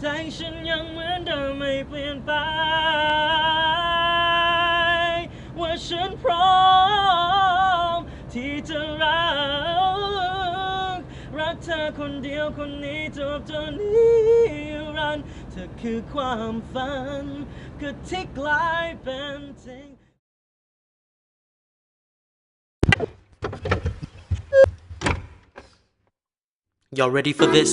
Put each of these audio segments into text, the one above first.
ใจฉันยังเหมือนเดิมไม่เปลี่ยนไป ว่าฉันพร้อม ที่จะรัก รักเธอคนเดียวคนนี้จบจนนิรันดร์เธอคือความฝันก็ที่กลายเป็นจริง Y'all ready for this?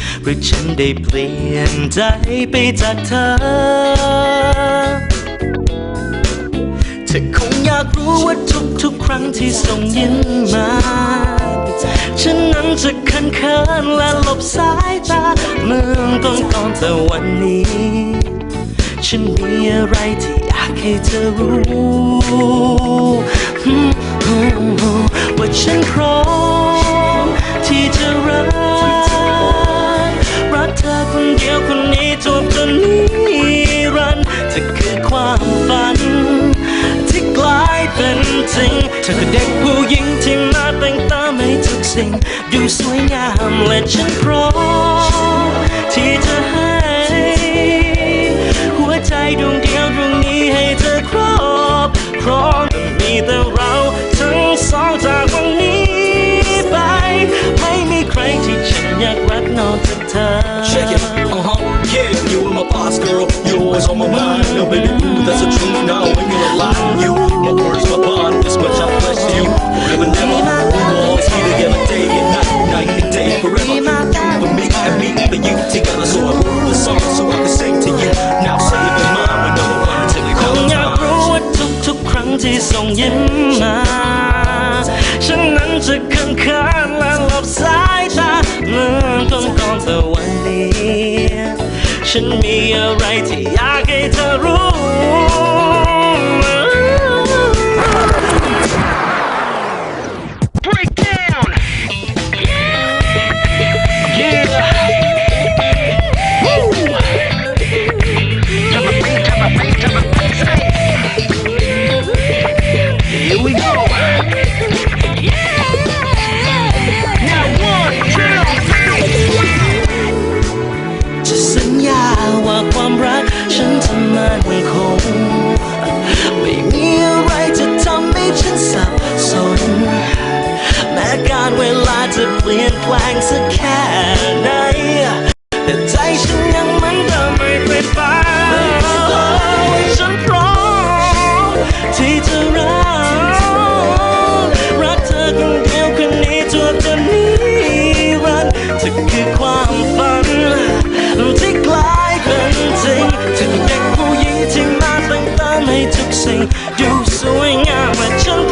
หรือฉันได้เปลี่ยนใจไปจากเธอ เธอคงอยากรู้ว่าทุกๆครั้งที่ส่งยิ้มมา ฉันนั้นจะคันเขินและหลบสายตาเมื่อก่อนก่อนแต่วันนี้ ฉันมีอะไรที่อยากให้เธอรู้ว่าฉันพร้อมที่จะรัก สิ่ง ดูสวยงามและฉันพร้อมที่จะให้ หัวใจดวงเดียวดวงนี้ให้เธอครอบครองมีแต่เราทั้งสองจากวันนี้ไป ไม่มีใครที่ฉันอยากรักนอกจากเธอ Check it, uh huh, yeah, you were my boss, girl. You always on my mind. No, baby, ooh, that's the truth now. When you're alive, you, song so I can sing to you. Now say it in mine when no one until it คงอยากรู้ว่าทุกๆ ครั้งที่ส่งยิ้มมา ฉันนั้นจะขันขานและหลับสายตาเมื่อต้อนก่อนแต่วันนี้ ฉันมีอะไรที่อยากให้เธอรู้ วาสักแค่ไหนแต่ใจฉันยังมันก็ไม่เคยไปฉันพร้อมที่จะรักรักเธอคนเดียวคนนี้จนจะนิรันดร์เธอคือความฝันที่กลายเป็นจริงเธอเป็นเด็กผู้หญิงที่มาแต่งตามให้ทุกสิ่งดูสวยงามแลฉัน